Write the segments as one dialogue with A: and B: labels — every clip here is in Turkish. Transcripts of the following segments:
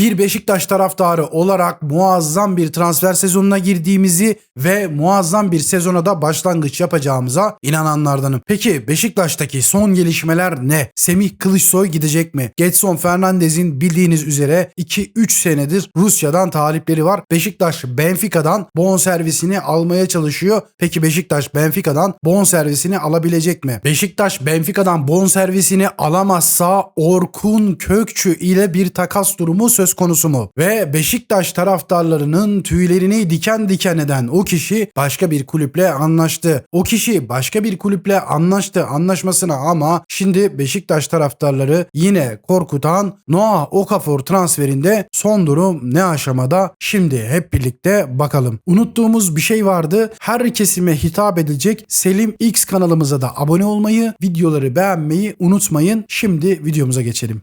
A: bir Beşiktaş taraftarı olarak muazzam bir transfer sezonuna girdiğimizi ve muazzam bir sezona da başlangıç yapacağımıza inananlardanım. Peki Beşiktaş'taki son gelişmeler ne? Semih Kılıçsoy gidecek mi? Getson Fernandez'in bildiğiniz üzere 2-3 senedir Rusya'dan talipleri var. Beşiktaş Benfica'dan bon servisini almaya çalışıyor. Peki Beşiktaş Benfica'dan bon servisini alabilecek mi? Beşiktaş Benfica'dan bon servisini alamazsa Orkun Kökçü ile bir takas durumu söz konusu mu? Ve Beşiktaş taraftarlarının tüylerini diken diken eden o kişi başka bir kulüple anlaştı. O kişi başka bir kulüple anlaştı anlaşmasına ama şimdi Beşiktaş taraftarları yine korkutan Noah Okafor transferinde son durum ne aşamada? Şimdi hep birlikte bakalım. Unuttuğumuz bir şey vardı. Her kesime hitap edecek Selim X kanalımıza da abone olmayı, videoları beğenmeyi unutmayın. Şimdi videomuza geçelim.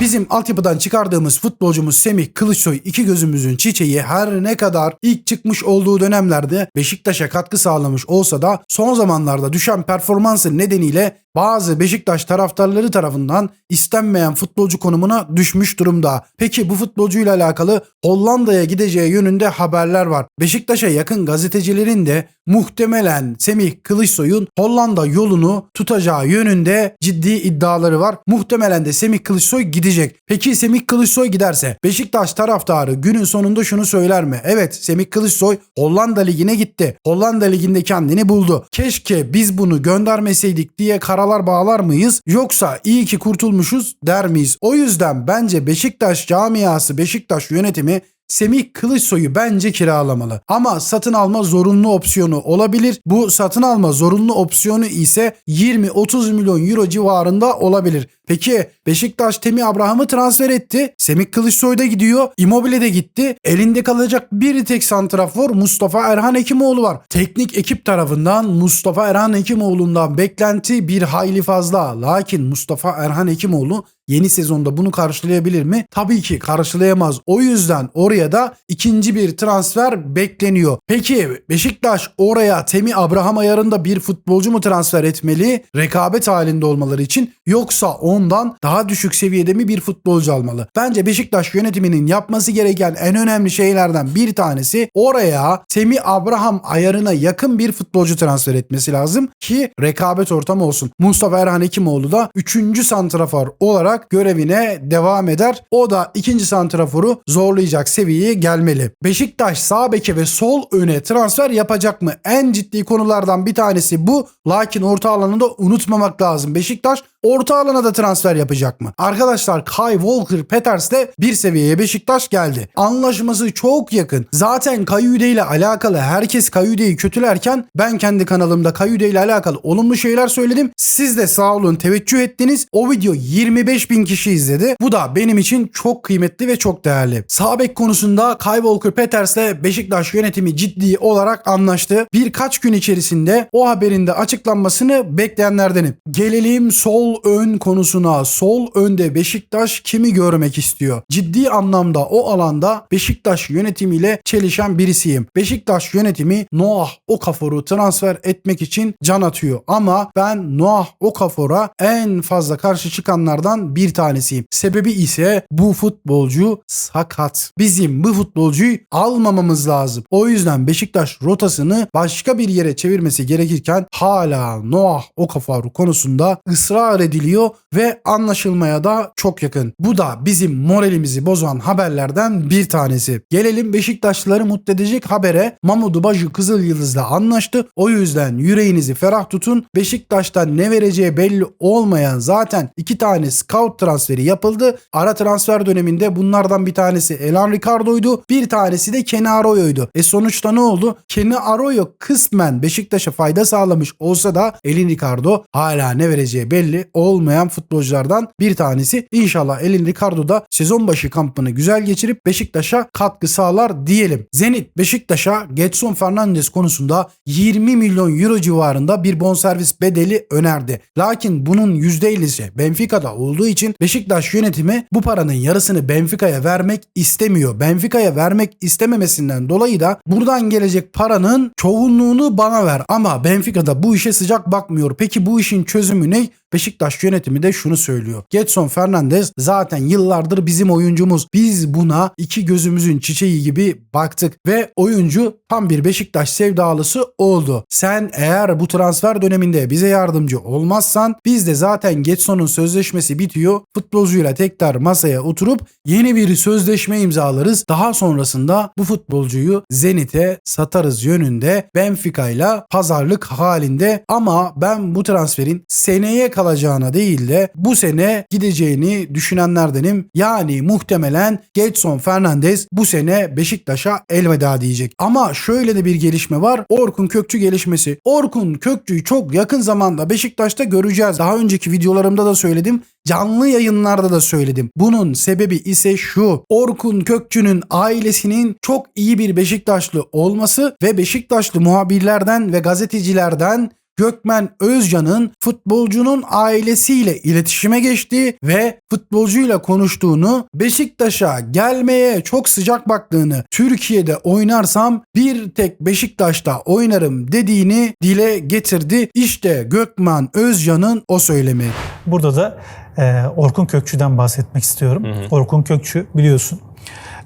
A: Bizim altyapıdan çıkardığımız futbolcumuz Semih Kılıçsoy iki gözümüzün çiçeği her ne kadar ilk çıkmış olduğu dönemlerde Beşiktaş'a katkı sağlamış olsa da son zamanlarda düşen performansı nedeniyle bazı Beşiktaş taraftarları tarafından istenmeyen futbolcu konumuna düşmüş durumda. Peki bu futbolcuyla alakalı Hollanda'ya gideceği yönünde haberler var. Beşiktaş'a yakın gazetecilerin de muhtemelen Semih Kılıçsoy'un Hollanda yolunu tutacağı yönünde ciddi iddiaları var. Muhtemelen de Semih Kılıçsoy gidecek. Peki Semih Kılıçsoy giderse Beşiktaş taraftarı günün sonunda şunu söyler mi? Evet Semih Kılıçsoy Hollanda ligine gitti. Hollanda liginde kendini buldu. Keşke biz bunu göndermeseydik diye karalar bağlar mıyız? Yoksa iyi ki kurtulmuşuz der miyiz? O yüzden bence Beşiktaş camiası, Beşiktaş yönetimi Semih Kılıçsoy'u bence kiralamalı. Ama satın alma zorunlu opsiyonu olabilir. Bu satın alma zorunlu opsiyonu ise 20-30 milyon euro civarında olabilir. Peki Beşiktaş Temi Abraham'ı transfer etti. Semih Kılıçsoy da gidiyor. Immobile de gitti. Elinde kalacak bir tek santrafor Mustafa Erhan Hekimoğlu var. Teknik ekip tarafından Mustafa Erhan Hekimoğlu'ndan beklenti bir hayli fazla. Lakin Mustafa Erhan Hekimoğlu yeni sezonda bunu karşılayabilir mi? Tabii ki karşılayamaz. O yüzden oraya da ikinci bir transfer bekleniyor. Peki Beşiktaş oraya Temi Abraham ayarında bir futbolcu mu transfer etmeli? Rekabet halinde olmaları için yoksa ondan daha düşük seviyede mi bir futbolcu almalı? Bence Beşiktaş yönetiminin yapması gereken en önemli şeylerden bir tanesi oraya Temi Abraham ayarına yakın bir futbolcu transfer etmesi lazım ki rekabet ortamı olsun. Mustafa Erhan Hekimoğlu da 3. santrafor olarak görevine devam eder. O da ikinci santraforu zorlayacak seviyeye gelmeli. Beşiktaş sağ beke ve sol öne transfer yapacak mı? En ciddi konulardan bir tanesi bu. Lakin orta alanını da unutmamak lazım. Beşiktaş orta alana da transfer yapacak mı? Arkadaşlar Kai Walker Peters'le bir seviyeye Beşiktaş geldi. Anlaşması çok yakın. Zaten Kayude ile alakalı herkes Kayude'yi kötülerken ben kendi kanalımda Kayude ile alakalı olumlu şeyler söyledim. Siz de sağ olun teveccüh ettiniz. O video 25 bin kişi izledi. Bu da benim için çok kıymetli ve çok değerli. Sağ bek konusunda Kai Walker Peters'le Beşiktaş yönetimi ciddi olarak anlaştı. Birkaç gün içerisinde o haberin de açıklanmasını bekleyenlerdenim. Gelelim sol ön konusuna. Sol önde Beşiktaş kimi görmek istiyor? Ciddi anlamda o alanda Beşiktaş yönetimiyle çelişen birisiyim. Beşiktaş yönetimi Noah Okafor'u transfer etmek için can atıyor. Ama ben Noah Okafor'a en fazla karşı çıkanlardan bir tanesiyim. Sebebi ise bu futbolcu sakat. Bizim bu futbolcuyu almamamız lazım. O yüzden Beşiktaş rotasını başka bir yere çevirmesi gerekirken hala Noah Okafor konusunda ısrar ediliyor ve anlaşılmaya da çok yakın. Bu da bizim moralimizi bozan haberlerden bir tanesi. Gelelim Beşiktaşlıları mutlu edecek habere. Mamudu Baju Kızıl Yıldız'la anlaştı. O yüzden yüreğinizi ferah tutun. Beşiktaş'tan ne vereceği belli olmayan zaten iki tane scout transferi yapıldı. Ara transfer döneminde bunlardan bir tanesi Elan Ricardo'ydu. Bir tanesi de Kenny Arroyo'ydu. E sonuçta ne oldu? Kenny Arroyo kısmen Beşiktaş'a fayda sağlamış olsa da Elin Ricardo hala ne vereceği belli olmayan futbolculardan bir tanesi. İnşallah Elin Ricardo da sezon başı kampını güzel geçirip Beşiktaş'a katkı sağlar diyelim. Zenit Beşiktaş'a Getson Fernandes konusunda 20 milyon euro civarında bir bonservis bedeli önerdi. Lakin bunun %50'si Benfica'da olduğu için Beşiktaş yönetimi bu paranın yarısını Benfica'ya vermek istemiyor. Benfica'ya vermek istememesinden dolayı da buradan gelecek paranın çoğunluğunu bana ver. Ama Benfica'da bu işe sıcak bakmıyor. Peki bu işin çözümü ne? Beşiktaş yönetimi de şunu söylüyor. Getson Fernandes zaten yıllardır bizim oyuncumuz. Biz buna iki gözümüzün çiçeği gibi baktık ve oyuncu tam bir Beşiktaş sevdalısı oldu. Sen eğer bu transfer döneminde bize yardımcı olmazsan biz de zaten Getson'un sözleşmesi bitiyor. Futbolcuyla tekrar masaya oturup yeni bir sözleşme imzalarız. Daha sonrasında bu futbolcuyu Zenit'e satarız yönünde Benfica ile pazarlık halinde ama ben bu transferin seneye kalacağına değil de bu sene gideceğini düşünenlerdenim. Yani muhtemelen Getson Fernandes bu sene Beşiktaş'a elveda diyecek. Ama şöyle de bir gelişme var. Orkun Kökçü gelişmesi. Orkun Kökçü'yü çok yakın zamanda Beşiktaş'ta göreceğiz. Daha önceki videolarımda da söyledim. Canlı yayınlarda da söyledim. Bunun sebebi ise şu. Orkun Kökçü'nün ailesinin çok iyi bir Beşiktaşlı olması ve Beşiktaşlı muhabirlerden ve gazetecilerden Gökmen Özcan'ın futbolcunun ailesiyle iletişime geçtiği ve futbolcuyla konuştuğunu, Beşiktaş'a gelmeye çok sıcak baktığını, Türkiye'de oynarsam bir tek Beşiktaş'ta oynarım dediğini dile getirdi. İşte Gökmen Özcan'ın o söylemi.
B: Burada da e, Orkun Kökçü'den bahsetmek istiyorum. Orkun Kökçü biliyorsun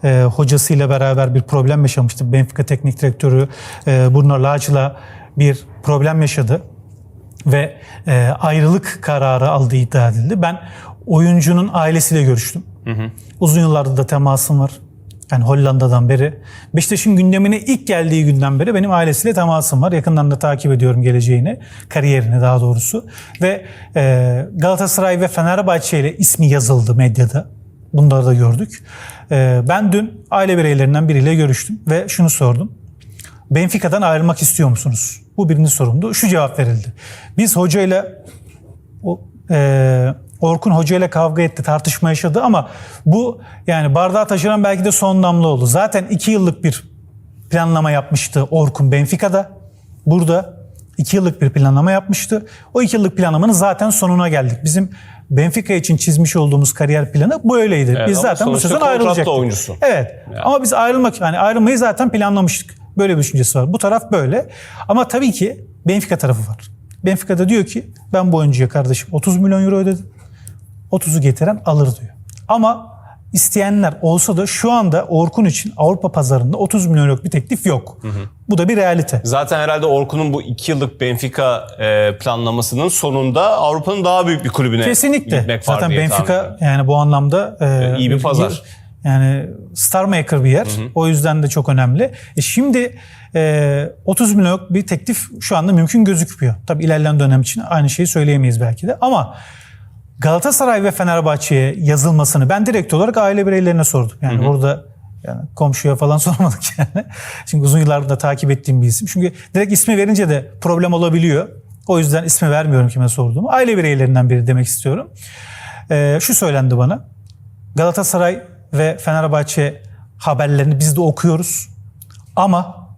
B: e, hocasıyla beraber bir problem yaşamıştı. Benfica teknik direktörü e, Bruno Lage'la bir problem yaşadı ve e, ayrılık kararı aldığı iddia edildi. Ben oyuncunun ailesiyle görüştüm. Uzun yıllardır da temasım var. Yani Hollanda'dan beri. Beşiktaş'ın gündemine ilk geldiği günden beri benim ailesiyle temasım var. Yakından da takip ediyorum geleceğini, kariyerini daha doğrusu. Ve e, Galatasaray ve Fenerbahçe ile ismi yazıldı medyada. Bunları da gördük. E, ben dün aile bireylerinden biriyle görüştüm ve şunu sordum. Benfica'dan ayrılmak istiyor musunuz? Bu birinci sorumdu. Şu cevap verildi. Biz hocayla o, e, Orkun Hoca ile kavga etti, tartışma yaşadı ama bu yani bardağı taşıran belki de son damla oldu. Zaten iki yıllık bir planlama yapmıştı Orkun Benfica'da. Burada iki yıllık bir planlama yapmıştı. O iki yıllık planlamanın zaten sonuna geldik. Bizim Benfica için çizmiş olduğumuz kariyer planı böyleydi.
C: Evet,
B: biz zaten bu sezon ayrılacaktık.
C: oyuncusun.
B: Evet. Ama biz ayrılmak yani ayrılmayı zaten planlamıştık. Böyle bir düşüncesi var. Bu taraf böyle. Ama tabii ki Benfica tarafı var. Benfica da diyor ki ben bu oyuncuya kardeşim 30 milyon euro ödedim. 30'u getiren alır diyor. Ama isteyenler olsa da şu anda Orkun için Avrupa pazarında 30 milyon euroluk bir teklif yok. Bu da bir realite.
C: Zaten herhalde Orkun'un bu iki yıllık Benfica e, planlamasının sonunda Avrupa'nın daha büyük bir kulübüne
B: Kesinlikle.
C: gitmek var
B: Zaten
C: diye tahmin.
B: Benfica yani bu anlamda e,
C: iyi bir pazar.
B: Yani star maker bir yer. O yüzden de çok önemli. E şimdi e, 30 milyonluk bir teklif şu anda mümkün gözükmüyor. Tabii ilerleyen dönem için aynı şeyi söyleyemeyiz belki de ama Galatasaray ve Fenerbahçe'ye yazılmasını ben direkt olarak aile bireylerine sordum. Yani burada yani komşuya falan sormadık yani. Çünkü uzun yıllardır da takip ettiğim bir isim. Çünkü direkt ismi verince de problem olabiliyor. O yüzden ismi vermiyorum kime sorduğumu. Aile bireylerinden biri demek istiyorum. Ee, şu söylendi bana. Galatasaray ve Fenerbahçe haberlerini biz de okuyoruz. Ama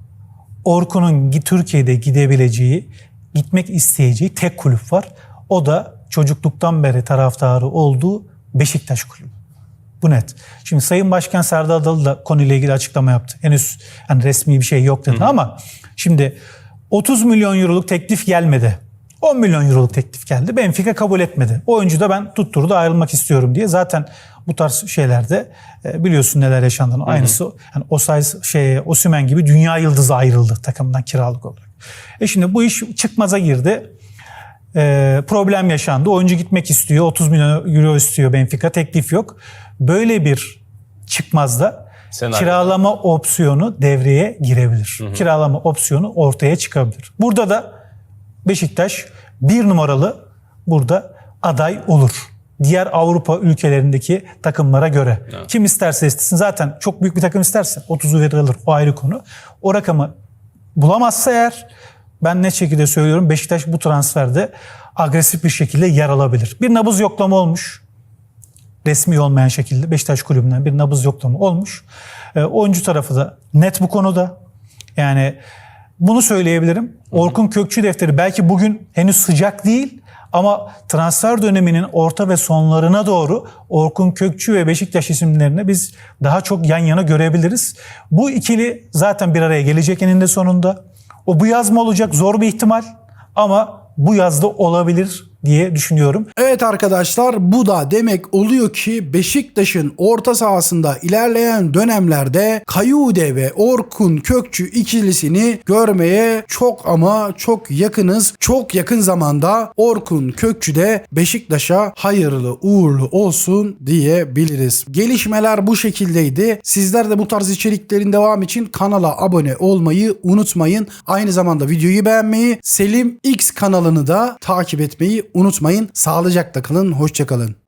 B: Orkun'un Türkiye'de gidebileceği, gitmek isteyeceği tek kulüp var. O da çocukluktan beri taraftarı olduğu Beşiktaş kulübü. Bu net. Şimdi Sayın Başkan Serdar Adalı da konuyla ilgili açıklama yaptı. Henüz hani resmi bir şey yok dedi ama şimdi 30 milyon euroluk teklif gelmedi. 10 milyon euroluk teklif geldi. Benfica kabul etmedi. O oyuncu da ben tutturdu ayrılmak istiyorum diye. Zaten bu tarz şeylerde e, biliyorsun neler yaşandığını. Aynısı yani Osay şey Osimhen gibi dünya yıldızı ayrıldı takımdan kiralık olarak. E şimdi bu iş çıkmaza girdi. E, problem yaşandı. Oyuncu gitmek istiyor. 30 milyon euro istiyor Benfica. Teklif yok. Böyle bir çıkmazda
C: Senaryo.
B: kiralama opsiyonu devreye girebilir. Kiralama opsiyonu ortaya çıkabilir. Burada da Beşiktaş bir numaralı burada aday olur. Diğer Avrupa ülkelerindeki takımlara göre. Kim isterse istesin zaten çok büyük bir takım isterse 30'u verilir o ayrı konu. O rakamı bulamazsa eğer ben net şekilde söylüyorum Beşiktaş bu transferde agresif bir şekilde yer alabilir. Bir nabız yoklama olmuş. Resmi olmayan şekilde Beşiktaş kulübünden bir nabız yoklama olmuş. E, oyuncu tarafı da net bu konuda. Yani bunu söyleyebilirim. Orkun Kökçü defteri belki bugün henüz sıcak değil ama transfer döneminin orta ve sonlarına doğru Orkun Kökçü ve Beşiktaş isimlerini biz daha çok yan yana görebiliriz. Bu ikili zaten bir araya gelecek eninde sonunda. O bu yaz mı olacak zor bir ihtimal ama bu yazda olabilir diye düşünüyorum.
A: Evet arkadaşlar bu da demek oluyor ki Beşiktaş'ın orta sahasında ilerleyen dönemlerde Kayude ve Orkun Kökçü ikilisini görmeye çok ama çok yakınız. Çok yakın zamanda Orkun Kökçü de Beşiktaş'a hayırlı uğurlu olsun diyebiliriz. Gelişmeler bu şekildeydi. Sizler de bu tarz içeriklerin devam için kanala abone olmayı unutmayın. Aynı zamanda videoyu beğenmeyi, Selim X kanalını da takip etmeyi unutmayın. Sağlıcakla kalın, hoşçakalın.